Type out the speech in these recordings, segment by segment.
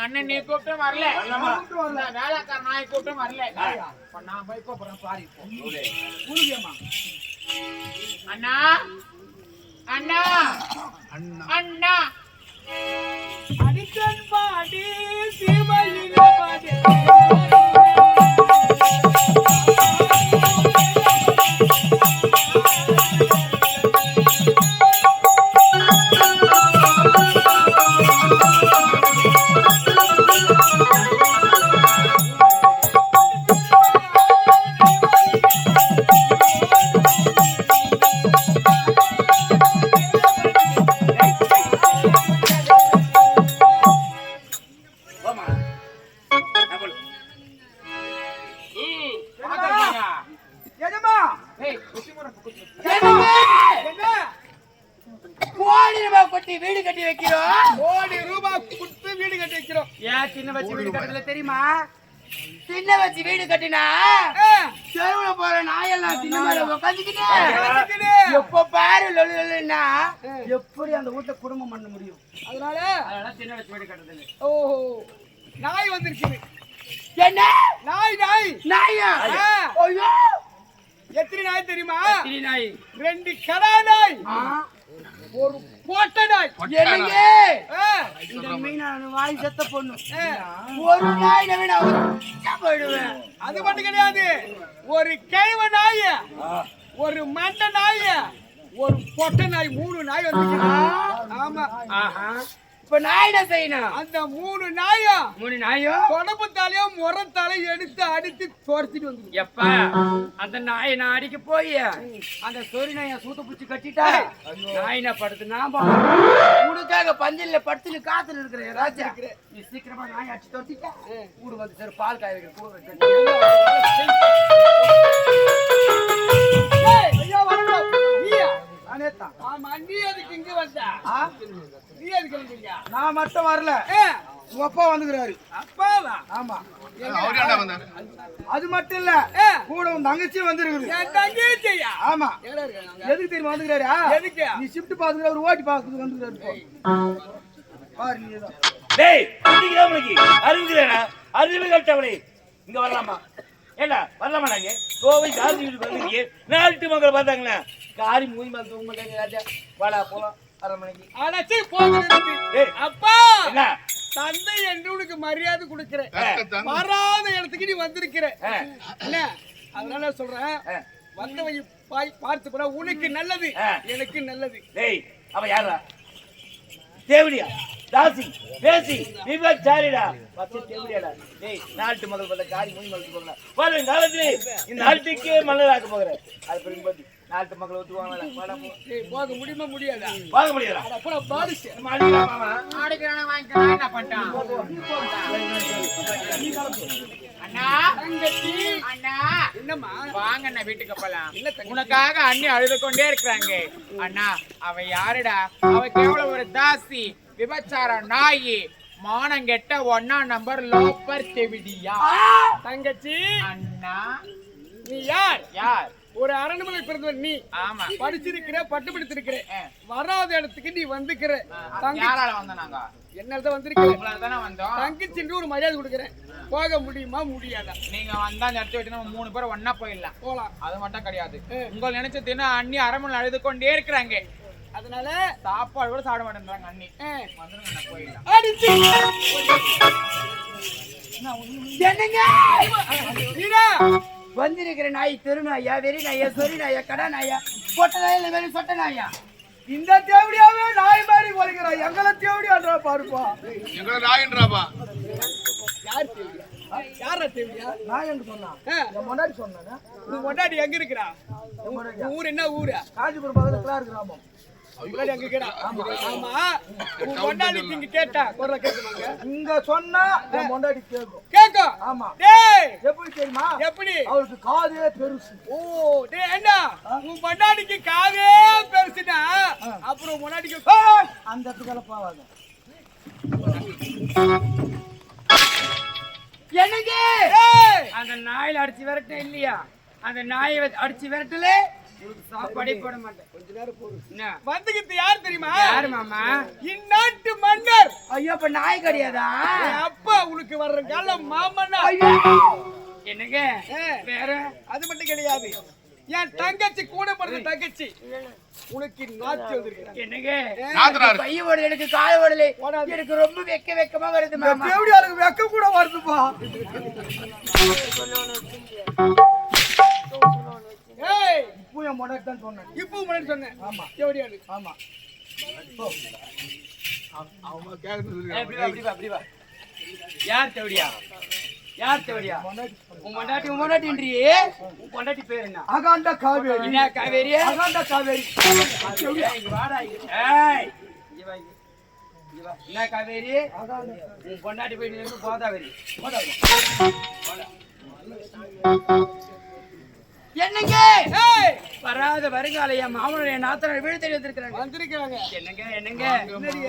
எங்க அண்ணன் நீ கூப்பிட்டும் வரல. வேலைக்கார நாய் கூப்பிட்டும் வரல. நான் போய் கூப்பிடுறேன் சாரி அண்ணா. அண்ணா. அண்ணா. அடிக்கன் பாடி சிவலிங்க பாடி. கொட்டி வீடு கட்டி வைக்கிறோம். கோடி ரூபாய் கொடுத்து வீடு கட்டி வைக்கிறோம். ஏன் சின்ன வச்சு வீடு கட்டுறதுல தெரியுமா? சின்ன வச்சு வீடு கட்டினா தெருவுல போற நாயெல்லாம் சின்ன மேல உட்காந்துக்கிட்டு. எப்ப பாரு லொல்லு லொல்லுன்னா எப்படி அந்த வீட்டுல குடும்பம் பண்ண முடியும்? அதனால அதனால சின்ன வச்சு வீடு கட்டுறது. ஓஹோ. நாய் வந்திருக்குது. என்ன? நாய் நாய். நாயா? ஆ. ஐயோ. எத்தனை நாய் தெரியுமா? திரி நாய்? ரெண்டு கடா நாய். ஆ, ஒரு போட்ட நாய் என்னங்க இந்த மீனான வாய் செத்த பொண்ணு. ஒரு நாய் நவீன போயிடுவேன் அது மட்டும் கிடையாது. ஒரு கேவ நாய் ஒரு மண்ட நாய் ஒரு பொட்டை நாய் மூணு நாய் வந்து ஆமா. ஆஹா. இப்ப நான் என்ன செய்யணும்? அந்த மூணு நாயும் மூணு நாயும் தொடப்பத்தாலையும் முறத்தாலையும் எடுத்து அடித்து துரத்திட்டு வந்து எப்ப அந்த நாயை நான் அடிக்க போய் அந்த சொறி நாயை சூத்த பிடிச்சி கட்டிட்டா நாய் என்ன படுத்து நான் உனக்காக பஞ்சல்ல படுத்துன்னு காத்துல இருக்கிற ராஜா நீ சீக்கிரமா நாய் அடிச்சு துரத்திட்டா கூடு வந்து சரி பால் காய வைக்கிற கூட நானே தான். ஆமா நீ எதுக்கு இங்க வந்த? ஆ? நீ எதுக்கு வந்தீங்க? நான் மட்டும் வரல. ஏ, உங்க அப்பா வந்துக்கிறாரு. அப்பாவா? ஆமா? அது மட்டும் இல்ல ஏ, கூட உன் தங்கச்சி வந்துருக்குது. என் தங்கச்சியா? ஆமா. எதுக்கு தெரியுமா வந்துக்கிறாரா? எதுக்கு? நீ ஷிஃப்ட் பாத்துக்கிற ஒரு ஓட்டி பாக்குறது வந்துக்கிறாரு பாரு நீ டேய் உனக்கு அறிவுகிறேனா அறிவு கட்டவளே இங்க வரலாமா? ஏண்டா வரலாமா நாங்க? கோவை காந்தி வந்திருக்கீங்க. நாட்டு மக்கள் பார்த்தாங்களா? காரி மூஞ்சி மேல தூங்க மாட்டாங்க ராஜா. வாடா போலாம். அரை மணிக்கு. அப்பா! என்ன? தந்தை என்று உனக்கு மரியாதை கொடுக்கிறேன். வராத இடத்துக்கு நீ வந்திருக்கிற. என்ன? அதனால சொல்றேன். வந்தவை பாய் பார்த்து போனா உனக்கு நல்லது. எனக்கு நல்லது. டேய் அவ யாரா தேவடியா? தாசி பேசி விபச்சாரிடா. பச்சை தேவடியாடா டேய் நாட்டு முதல் பண்ண காரி மூணு மலத்து போகல வரும் காலத்துல இந்த நாட்டுக்கே மன்னராக்க போகிறேன் அது பிறகு பத்தி நாட்டு மக்கள். ஏய், போக முடியுமா முடியாதா? வாங்க முடியாதா? அட, அப்புறம் பாரிசு நம்ம அடிக்கலாம் மாமா. ஆடிக்கிறானே வாங்கிக்கலாம் என்ன பண்ணிட்டான்? அண்ணா. தங்கச்சி. அண்ணா. என்னம்மா? வாங்க அண்ணா வீட்டுக்கு போலாம். உனக்காக அண்ணி அழுது கொண்டே இருக்கிறாங்க. அண்ணா அவ யாருடா? அவ கேவலம் ஒரு தாசி. விபச்சார நாயி மானங்கெட்ட ஒன்னா நம்பர் லோப்பர் தெவிடியா தங்கச்சி! அண்ணா. நீ யார்? யார்? ஒரு அரண்மனை பிறந்தவர் நீ. ஆமா. படிச்சிருக்கிற பட்டு படித்திருக்கிற. வராத இடத்துக்கு நீ வந்துக்கிற யாரால வந்தோம் நாங்க என்னதான் வந்தோம். தங்கச்சின்னு ஒரு மரியாதை கொடுக்குறேன். போக முடியுமா? முடியாதா? நீங்க வந்தா அந்த இடத்த விட்டு நம்ம மூணு பேரும் ஒன்னா போயிடலாம். போலாம். அது மட்டும் கிடையாது. உங்களை நினைச்ச தினம் அண்ணி அரண்மனை அழுது கொண்டே இருக்கிறாங்க. அதனால சாப்பாடு கூட சாப்பிட மாட்டேன்றாங்க அண்ணி. என்னங்க? வந்திருக்கிற நாய் தெரு நாயா வெறி நாயா சொறி நாயா கடா நாயா பொட்ட நாயா இல்ல வெறும் சொட்ட நாயா? இந்த தேவடியாவே நாய் மாதிரி போலிக்கிறா எங்களை தேவடியான்றா பாருப்பா. எங்களை நாயின்றாப்பா. யார் தேவடியா? யாரா தேவடியா? நாய் என்று சொன்னா? என் முன்னாடி சொன்னா உன் எங்க இருக்கிறா? ஊர் என்ன ஊரு? காஞ்சிபுரம் பக்கத்துல கிளார் கிராமம் முன்னாடி அங்க இருக்கிறா ஆமா உன் கொண்டாடி இங்க கேட்டா. குரல இங்க சொன்னா என் முன்னாடி கேட்கும் கேட்கும் ஆமா. டேய். எப்படி தெரியுமா? எப்படி? அவருக்கு காதே பெருசு. ஓ டேய் என்ன? உன் பொண்டாடிக்கு காதே பெருசுனா அப்புறம் பொண்டாடிக்கு! அந்த இடத்துக்கு போவாங்க என்னங்க? ஏய். அந்த நாயில அடிச்சு விரட்ட இல்லையா? அந்த நாயை அடிச்சு விரட்டல? சாப்பாடே போட மாட்டேன். கொஞ்ச நேரம் போடு. என்ன? வந்துகிட்டு யார் தெரியுமா? யாரு மாமா? இந்நாட்டு மன்னர். ஐயோ இப்ப நாய் கிடையாதா? அப்பா உனக்கு வர்ற காலம் மாமன்னா என்னங்க. வேற? அது மட்டும் கிடையாது. என் தங்கச்சி கூட பிறந்த தங்கச்சி. உனக்கு நாச்சு வந்திருக்கிறேன் என்னங்க? நாத்தனார். பைய ஓடல எனக்கு காய ஓடல. எனக்கு ரொம்ப வெக்க வெக்கமா வருது மாமா. எப்படி வெக்க கூட வருதுப்பா. ஏய் இப்போ என் முன்னாடி தான் சொன்னேன். இப்போ முன்னாடி சொன்னேன். ஆமா. எப்படி ஆளு ஆமா. இப்படி வா. யார் தேவடியா யார் தேவடியா உன் பொண்டாட்டி உன் பொண்டாட்டின்றியே உன் பொண்டாட்டி பேர் என்ன? அகாண்ட காவேரி. என்ன காவேரி? அகாண்ட காவேரி. இங்க வாடா இங்க. ஏய், இங்க வா, இங்க. இங்க வா. என்ன காவேரி? உன் பொண்டாட்டி போய் நின்று கோதாவரி. கோதாவரி. என்னங்க? வராத வருங்கால என் மாமனார் என் நாத்தனார் வீடு தேடி வந்திருக்கிறாங்க. வந்திருக்காங்க என்னங்க என்னங்க?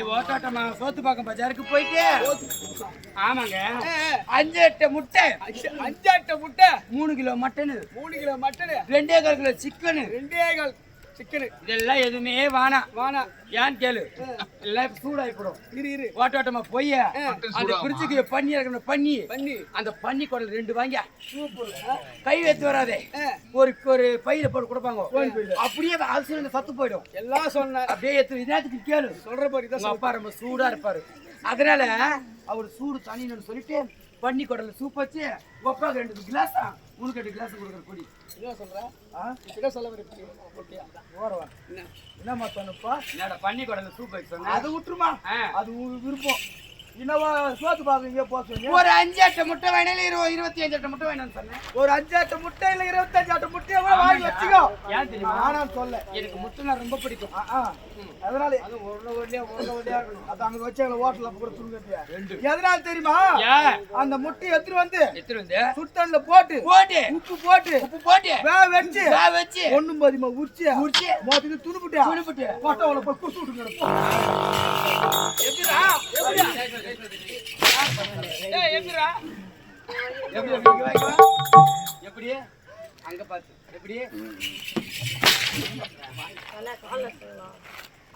ஓட்டாட்டமா சோத்து பாக்கம் பஜாருக்கு போயிட்டு? ஆமாங்க. அஞ்சு எட்டு முட்டை. அஞ்சு- அஞ்சாட்ட முட்டை. மூணு கிலோ மட்டனு. மூணு கிலோ மட்டனு. ரெண்டே கால் கிலோ சிக்கனு. ரெண்டே கால் சிக்கனு. இதெல்லாம் எதுவுமே வேணாம் வானா. ஏன்னு கேளு. எல்லாம் சூடாயிப்படும். இரு இரு. ஓட்டாட்டமா போய் அந்த பிரிச்சுக்கு பண்ணி இருக்கணும் பண்ணி பண்ணி அந்த பண்ணி குடல் ரெண்டு வாங்க கை வைத்து வராதே. ஒரு ஒரு பையில போட்டு கொடுப்பாங்க. அப்படியே அரிசி வந்து சத்து போயிடும். எல்லாம் சொன்னேன் அப்படியே எடுத்து இதத்துக்கு கேளு. சொல்ற மாதிரி தான் அப்பா ரொம்ப சூடா இருப்பாரு. அதனால அவர் சூடு தண்ணின்னு சொல்லிட்டு பண்ணி குடல சூப் வச்சு அப்பாவுக்கு ரெண்டு கிளாஸ் உனக்கு ரெண்டு கிளாஸ் கொடுக்குற பொடி என்ன சொல்ற? என்ன சொல்ல வரீங்க ஓகே. ஓரவா என்னம்மா சொன்னப்பா? என்னடா பண்ணி குடல சூப் சொன்னேன் அது விட்டுருமா ஆ. அது விருப்பம். என்னவா சோத்து பாக்குறீங்க போ சொல்லி ஒரு அஞ்சு அட்டை முட்டை வேணாலும் இருபது இருபத்தி அஞ்சு அட்டை முட்டை வேணும்னு சொன்னேன். ஒரு அஞ்சாட்டு முட்டை இல்ல இருபத்தஞ்சு ஆட்டு முட்டையை கூட வாங்கி வச்சுக்கோ. ஏன் தெரியுமா? ஆனான்னு சொல்ல. எனக்கு முட்டைனா ரொம்ப பிடிக்கும். அதனால அது ஒரு ஒல்லியா ஒரு ஒல்லியா இருக்கணும். அது அங்க வச்சாங்க ஹோட்டல்ல கூட எதனால தெரியுமா? அந்த முட்டையை எடுத்துட்டு வந்து எடுத்துட்டு வந்து சுத்தன்ல போட்டு போட்டு. உப்பு போட்டு உப்பு போட்டு. வேக வச்சு வேக வச்சு. ஒண்ணும் பாதிமா உரிச்சு உரிச்சு. மொத்தத்துக்கு துணுப்புட்டியா துணுப்புட்டு. கொட்டவளை போய் குத்து விட்டுங்க எப்படி எப்படி எப்படி அங்க பாத்து எப்படி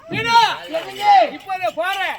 நீடா போறேன்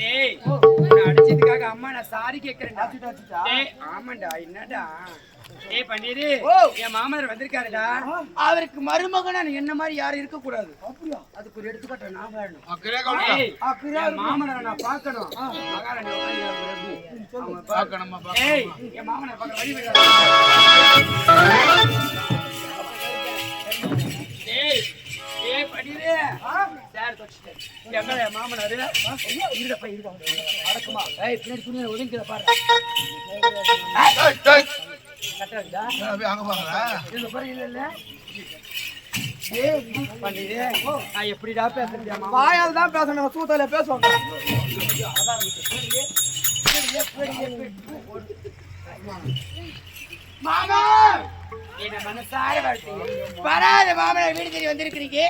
டேய் நான் அடிச்சதுக்காக அம்மா நான் சாரி கேக்குறேன்டா. டேய் ஆமாண்டா என்னடா? டேய் பண்ணிடு என் மாமனார் வந்திருக்காருடா. அவருக்கு மருமகனா என்ன மாதிரி யாரும் இருக்க கூடாது. அப்படியா? அதுக்கு ஒரு எடுத்துக்காட்டு நான் வேணும் மாமனாரை நான் பார்க்கணும். மகாராணி? அவங்க பார்க்கணும். ஏய், என் மாமனாரை பார்க்க வழி படிரு. சேர் என் மாமனாரு? இருடப்பா, இருடா. அடக்குமா. ஏய், பின்னாடி துணியை ஒதுங்கிக்கிற பாரு. கரெக்டா இருக்குதா? இதுல பாரு, இல்ல, இல்ல. ஏய், பண்ணிடு. நான் எப்படிடா பேசுறது என் மாமா? வாயால் தான் பேசணும் சூத்தால பேசுவாங்க மாமா என்ன மனசார வாழ்த்துங்க வராத மாமனார் வீடு தேடி வந்திருக்கிறீங்க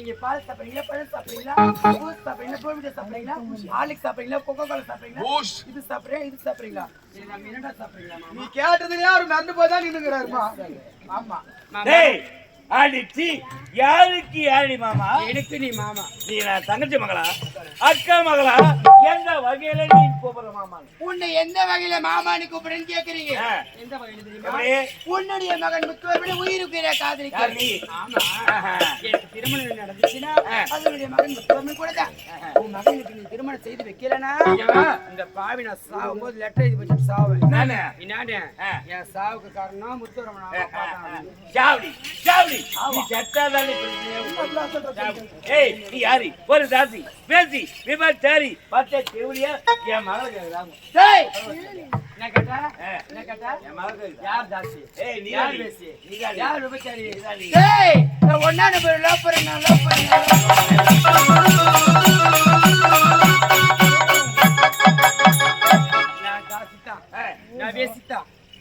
நீங்க பால் சாப்பிடுறீங்களா? பழம் சாப்பிடுறீங்களா? ஜூஸ் சாப்பிடுறீங்களா? போர்விட சாப்பிடுறீங்களா? ஆலிக் சாப்பிடுறீங்களா? கொக்கோ கோலா சாப்பிடுறீங்களா? இது சாப்பிடுறேன் இது சாப்பிடுறீங்களா? என்னடா சாப்பிடுறீங்களா நீ கேட்டதுலயே அவர் மறந்து போய் தான் நின்னுங்கிறாருமா ஆமா. அடிச்சி யாருக்கு யாரடி மாமா? எனக்கு நீ மாமா. நீ நான் தங்கச்சி மகளா? அக்கா மகளா? எந்த வகையில நீ கூப்பிடுற மாமா உன்னை எந்த வகையில மாமான்னு கூப்பிடுன்னு கேக்குறீங்க. எந்த வகையில தெரியுமா? உன்னுடைய மகன் முத்துவர்மனை உயிருக்கிற யார் காதலிக்க நீ? ஆமா. எனக்கு திருமணம் நடந்துச்சுன்னா அதனுடைய மகன் முத்துவர்மன் கூட தான் உன் மகனுக்கு நீ திருமணம் செய்து வைக்கலனா? இந்த பாவி நான் சாகும்போது லெட்டர் எழுதி வச்சுட்டு சாவேன். என்னன்னு? என் சாவுக்கு காரணம் முத்துவர்மன் ஜாவடி ஜாவடி நீ செத்தாதானே ஏய் நீ யாரு? ஒரு தாசி பேசி விபச்சாரி பச்சை செவிலியா என் மகள் கேக்குறாங்க. டேய்! என்ன கேட்டா. என்ன கேட்டா? என் மகள் கேக்குறா. யார் தாசி ஏய் நீ யார் பேசி? நீ யாரு? விபச்சாரி? நான் நம்பர் லவ்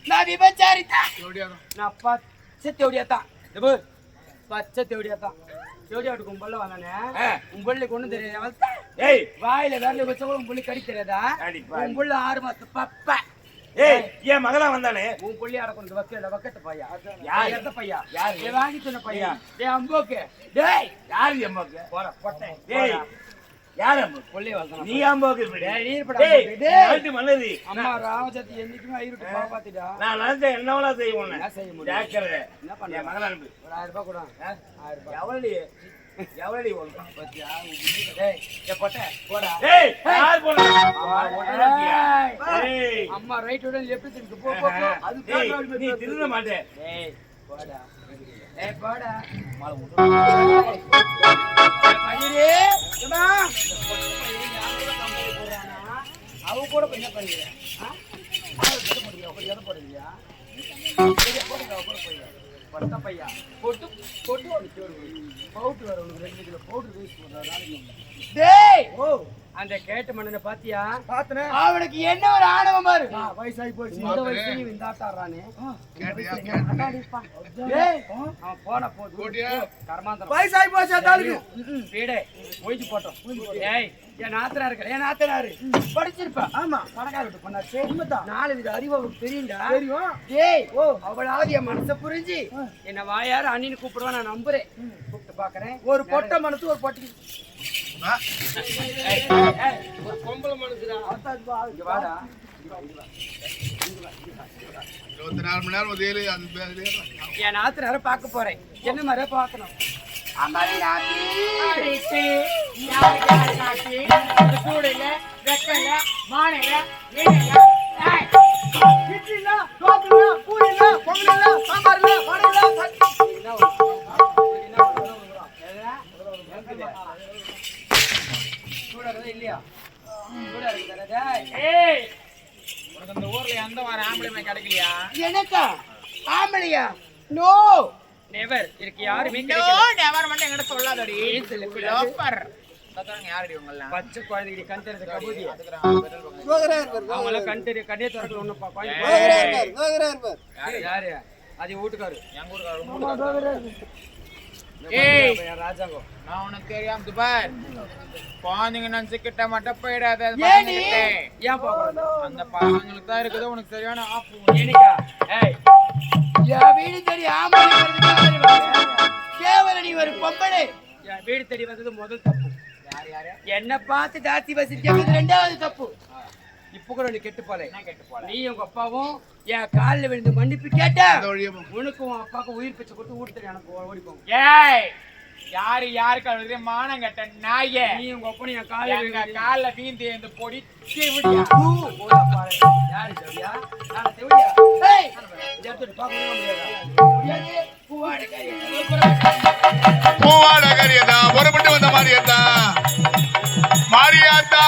லவ் விபச்சாரித்தான். நான் பச்சை தேவடியாத்தான். பச்சை தேவடியா தான் தேவடியாட்டு கும்பல்ல வந்தானே. ஆ. கும்பல்ல கொண்டு தெரியாது. ஏய். வாயில விரல வச்ச கூட உன் புள்ளி கடி தெரியாதா? அடி பாவி. உன் புள்ள ஆறு மாசத்து பப்ப. ஏய் என் மகளா வந்தானே? உன் புள்ளி அடக்கம் வக்கல வக்கத்த பையா? யார்? எந்த பையா? யார்? ஏ வாங்கி சொன்ன பையா. டேய் அம்போக்கு. டேய். யாரு எம்மாக்கு போற பொட்டை டேய், என்னவெல்லாம் செய்ய உன்னை என்ன செய்ய முடியும்? எவ்வளடி ஒழுங்கா பத்தியா? அம்மா ரைட் விட லெஃப்ட் திருப்பி போ போ அது நீ திருட மாட்டே. ஏய் போடா. ஏய் போடா. அவ கூட என்ன பண்ணுங்க பட்ட பையா. போட்டு போட்டு ஒரு பவுட்டு வர ரெண்டு கிலோ பவுட்டு வேஸ்ட் பண்றாங்க டேய்! ஓ. அந்த கேட்ட மன்னனை பாத்தியா? பாத்தனே? அவனுக்கு என்ன ஒரு ஆணவம் பாரு. வயசாகி போச்சு. இந்த வயசுலயும் இந்த ஆட்டாடுறானே அவன் போன போது கர்மாந்தரம். வயசாகி போச்சு அந்த ஆளுக்கு. வீடே ஒய்ஞ்சு போட்டோம். ஏய் என் நாத்தனா இருக்க என் நாத்தனாரு. படிச்சிருப்பா. ஆமா. பணக்கார விட்டு பண்ணாச்சு. உண்மைதான். நாலு வித அறிவு அவருக்கு தெரியும்டா. தெரியும். ஏய் ஓ. அவளாவது என் மனசை புரிஞ்சு என்ன வாயார அண்ணின்னு கூப்பிடுவா நான் நம்புறேன். கூப்பிட்டு பாக்குறேன். ஒரு பொட்டை மனசு ஒரு பொட்டி. இருபத்தி நாலு மணி நேரம் உதயலு அது பேர்லயே என் பார்க்க போறேன். என்ன மாதிரி பார்க்கணும்? அம்மாடி நாத்தி அடிச்சு, யாருக்கு யாரு நாட்டி? இந்த சூடுல, மானையில, மீனையில, ஏய், இட்லி ஏய், உனக்கு இந்த ஊர்ல எந்த ஒரு ஆம்பளையுமே கிடைக்கலையா? எனக்கா? ஆம்பளையா? நோ. நெவர் இருக்கு யாருமே கிடைக்கல never மட்டும் என்கிட்ட சொல்லாதடி. லோஃபர். பச்சை குழந்தைக்கு கண் தெரிஞ்ச கபூதி. அதுக்குறாங்க, பெட்ரோல் பங்கு. அவங்கள கண் தெரிய திறக்கல யாரு? அது வீட்டுக்காரு. எங்க ஊருக்காரர். ஏய், நான் உனக்கு தெரியாம இது பார். குழந்தைங்க நினைச்சுக்கிட்ட மட்டும் போயிடாத. அந்த பசங்களுக்கு தான் இருக்குது. உனக்கு சரியான ஆப்பு. எனக்கா ஏய். என் வீடு? கேவலம் நீ ஒரு பொம்பளை. என் வீடு வந்தது முதல் தப்பு. யார் யாரு? என்ன பார்த்து ஜாஸ்தி வசிக்கிறது ரெண்டாவது தப்பு. இப்ப கூட நீ கெட்டு போல என்ன கேட்டு போல நீ உங்க அப்பாவும் என் காலில் விழுந்து மன்னிப்பு கேட்ட. உனக்கும் உன் அப்பாவுக்கும் உயிர் பிச்சை கொடுத்து வீட்டு எனக்கு ஓடி போகும் ஏய் யாரு யாருக்கு அழுது மானம் கெட்ட நாயே நீ உங்க அப்பனும் என் காலில் எங்க கால்ல வீந்து இந்த பொடி. யாரு செவிலியா? நான் செவிலியா? ஏய், முடியாதா? புறப்பட்டு வந்த மாரியாத்தா மாரியாத்தா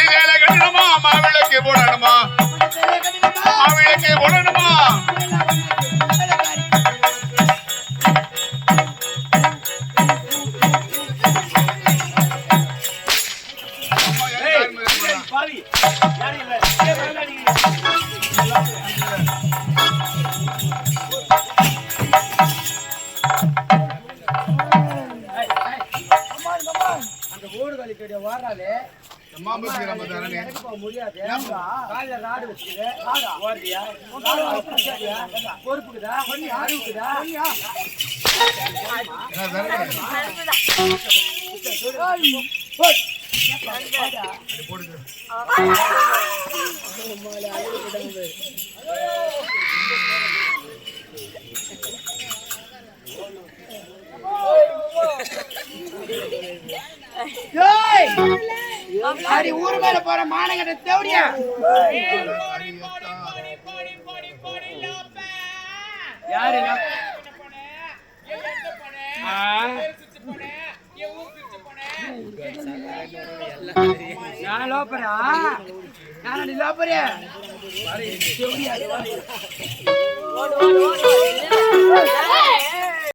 அஞ்சு சேலை கட்டணுமா? மாவிளக்கு போடணுமா? போடணுமா? அந்த வாராலே எனக்கு போக முடியாது ராடு பொறுப்புக்குதா அறிவுக்குதா அடி ஊரு மேல போற மானங்கட்ட தேவடியா? யாரு நான்? லோப்பரா நான் அடி லோப்பரே தேவடியா